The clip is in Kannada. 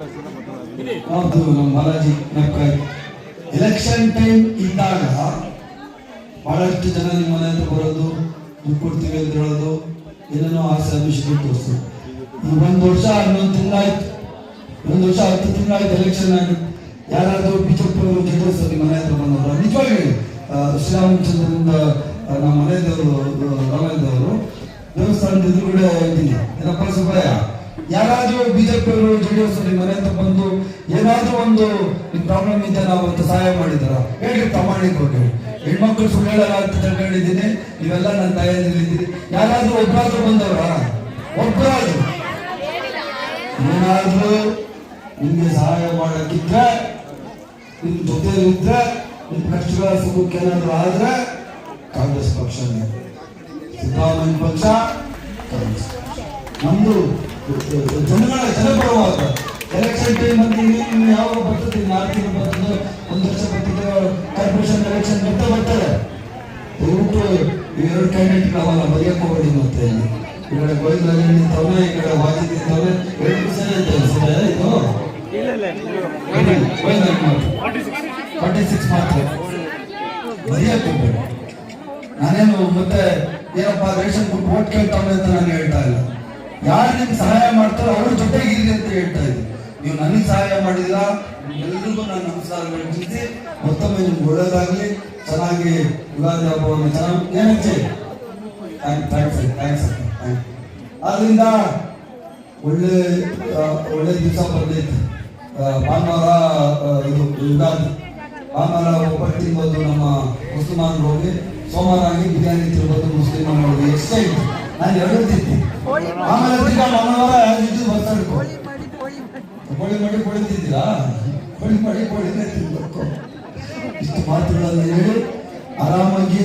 ಹೌದು, ನಮ್ಮ ಬಾಲಾಜಿ ಎಲೆಕ್ಷನ್ ಟೈಮ್ ಇದ್ದಾಗ ಬಹಳಷ್ಟು ಜನ ನಿಮ್ಮ ಮನೆ ಹತ್ರ ಬರೋದು, ದುಡ್ಡು ಕೊಡ್ತೀವಿ ಅಂತ ಹೇಳೋದು ಏನೇನೋ ಆಸೆ ಅಭಿಷೇಕ ತೋರಿಸ್ತು ಈ ಒಂದು ವರ್ಷ ಹನ್ನೊಂದು ತಿಂಗಳಾಯ್ತು. ಒಂದು ವರ್ಷ ಹತ್ತು ತಿಂಗಳಾಯ್ತು ಎಲೆಕ್ಷನ್ ಆಗಿ. ಯಾರಾದರೂ ಬಿಜೆಪಿ ಅವರು ಜೆಡಿಎಸ್ ನಿಮ್ಮ ಮನೆ ಹತ್ರ ಬಂದವರು. ನಿಜವಾಗಿ ಶ್ರೀರಾಮಚಂದ್ರನಿಂದ ನಮ್ಮ ಮನೆ ದೇವರು ರಾಮೇಂದ್ರವರು ದೇವಸ್ಥಾನದ ಎದುರುಗಡೆ ಇದ್ದೀನಿ ಏನಪ್ಪ ಸುಬ್ಬಯ್ಯ? ಯಾರಾದ್ರೂ ಬಿಜೆಪಿ ಅವರು ಡಿ ಎಸ್ ಮನೆ ಅಂತ ಬಂದು ಏನಾದ್ರೂ ಒಂದು ಪ್ರಾಬ್ಲಮ್ ಇದೆ ನಾವು ಅಂತ ಸಹಾಯ ಮಾಡಿದಾರ? ಹೇಳಿ ಪ್ರಾಮಾಣಿಕವಾಗಿ ಹೆಣ್ಮಕ್ಳು ಸುಳ್ಳು ಹೇಳಲ್ಲ ಅಂತ ತಿಳ್ಕೊಂಡಿದ್ದೀನಿ ನೀವೆಲ್ಲ ನನ್ನ ತಾಯಿಯಲ್ಲಿದ್ದೀರಿ. ಯಾರಾದ್ರೂ ಒಬ್ಬರಾದ್ರೂ ಬಂದವರ? ಒಬ್ಬರಾದ್ರೂ ಏನಾದ್ರೂ ನಿಮ್ಗೆ ಸಹಾಯ ಮಾಡೋಕ್ಕಿದ್ರೆ ನಿಮ್ಮ ಜೊತೆ ಇದ್ರೆ ನಿಮ್ ಕಷ್ಟಗಳ ಸುಖಕ್ಕೆ ಏನಾದರೂ ಆದ್ರೆ ಕಾಂಗ್ರೆಸ್ ಪಕ್ಷನೇ. ಸಿದ್ದರಾಮಯ್ಯ ಪಕ್ಷ ಕಾಂಗ್ರೆಸ್ ಪಕ್ಷ. ಜನಗಳ ಜನಪರವಾದ ಎಲೆಕ್ಷನ್ ಟೈಮ್ ಅಂತ ಇನ್ನು ಯಾವ ಬರ್ತದೆ ನಾಲ್ಕು ದಿನ ಬರ್ತದೆ ಒಂದು ಲಕ್ಷ ಬರ್ತದೆ ಕಾರ್ಪೊರೇಷನ್ ಎಲೆಕ್ಷನ್ ಬರ್ತಾ ಬರ್ತಾರೆ ದಯವಿಟ್ಟು ಇವೆರಡು ಕ್ಯಾಂಡಿಡೇಟ್ ನಾವಲ್ಲ ಬರೆಯಕ್ಕೆ ಹೋಗಿ ಮತ್ತೆ ಈ ಕಡೆ ಗೋವಿಂದರಾಜ್ ನಿಂತವನೆ ಈ ಕಡೆ ವಾಜಿದ್ ನಿಂತವನೆ ಎರಡು ದಿವಸ ಅಂತ ಇದು ಫಾರ್ಟಿ ಸಿಕ್ಸ್ ಮಾತ್ರ ಬರೆಯಕ್ಕೆ ಹೋಗ್ಬೇಕು ನಾನೇನು ಮತ್ತೆ ಏನಪ್ಪ ರೇಷನ್ ಕೊಟ್ಟು ಓಟ್ ಕೇಳ್ತಾವೆ ಅಂತ ನಾನು ಹೇಳ್ತಾ ಇಲ್ಲ. ಯಾರು ನಿಮ್ಗೆ ಸಹಾಯ ಮಾಡ್ತಾರೋ ಅವ್ರ ಜೊತೆಗೆ ಇರಲಿ ಅಂತ ಹೇಳ್ತಾ ಇದ್ದೀನಿ. ನೀವು ನನಗೆ ಸಹಾಯ ಮಾಡಿಲ್ಲ ಎಲ್ಲರಿಗೂ ನಾನು ನಮಸ್ಕಾರಗಳು ತಿಳಿಸಿ ಮತ್ತೊಮ್ಮೆ ನಿಮ್ಗೆ ಒಳ್ಳೇದಾಗಲಿ. ಚೆನ್ನಾಗಿ ಯುಗಾದಿ ಹಬ್ಬವನ್ನು ಚೆನ್ನಾಗಿ ಏನಂತೆ ಥ್ಯಾಂಕ್ಸ್ ಥ್ಯಾಂಕ್ಸ್ ಥ್ಯಾಂಕ್ ಆದ್ರಿಂದ ಒಳ್ಳೆ ಒಳ್ಳೆ ದಿವಸ ಬಂದೈತೆ. ಭಾನುವಾರ ಇದು ಯುಗಾದಿ ಭಾನುವಾರ ಒಬ್ಬಟ್ಟು ತಿನ್ಬೋದು ನಮ್ಮ ಮುಸ್ಲಿಮಾನ್ ಹೋಗಿ. ಸೋಮವಾರ ಆಗಿ ಬಿರಿಯಾನಿ ತಿನ್ಬೋದು ಮುಸ್ಲಿಮಾನ್ ಹೋಗಿ. ಎಕ್ಸ್ಟೈಟ್ ನಾನು ಎರಡು ತಿಂತೀನಿ. ಆಮೇಲೆ ತಿರ್ಗಾ ಮಂಗಳವಾರ ಇದು ಬರ್ತಾಡ್ಕೊ ಕೋಳಿ ಮಾಡಿ ಕೋಳಿ ತಿಂತೀರಾ ಕೋಳಿ ಮಾಡಿ ಕೋಳಿನೇ ತಿನ್ಬೇಕು ಇಷ್ಟು ಮಾತುಗಳನ್ನು ಹೇಳಿ ಆರಾಮಾಗಿ